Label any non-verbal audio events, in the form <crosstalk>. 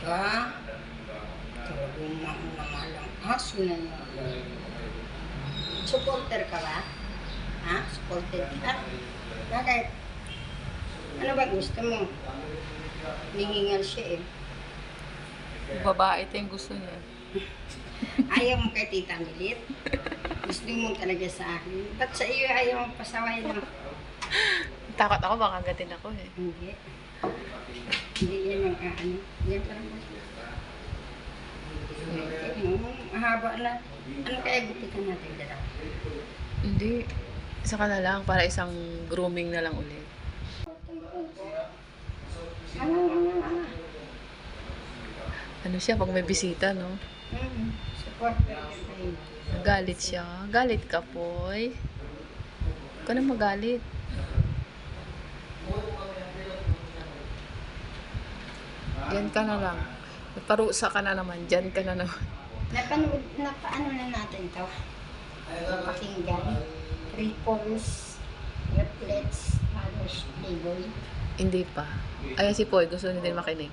Diba? Talagang mahal ang aso na yun. Ah, Supporter ka ba? Ha? Supporter ka? Bakit? Ano ba gusto mo? Ningingal siya eh. Babae ito yung gusto niya. <laughs> ayaw mo kay Tita Milit? Gusto mo talaga sa akin. Ba't sa iyo ayaw mo pasaway na? Takot ako, baka gatin ako eh. Hindi. Ang ano. Yan parang mas. Mahaba na. Ano kaya gupitan natin dalawa? Hindi. Isa ka na lang, para isang grooming na lang ulit. Ano, ano, ano? Ano siya, pag may bisita, no? Hmm, tayo. Galit siya. Galit ka, Poy. Huwag ka na magalit. Diyan ka na lang. Parusa ka na naman. Diyan ka na naman. Napanood, napaano na natin to? Napakinggan. Ripples, Reflex, Mother's Playboy. Hindi pa. Ayan si Poy. Gusto niya din makinig.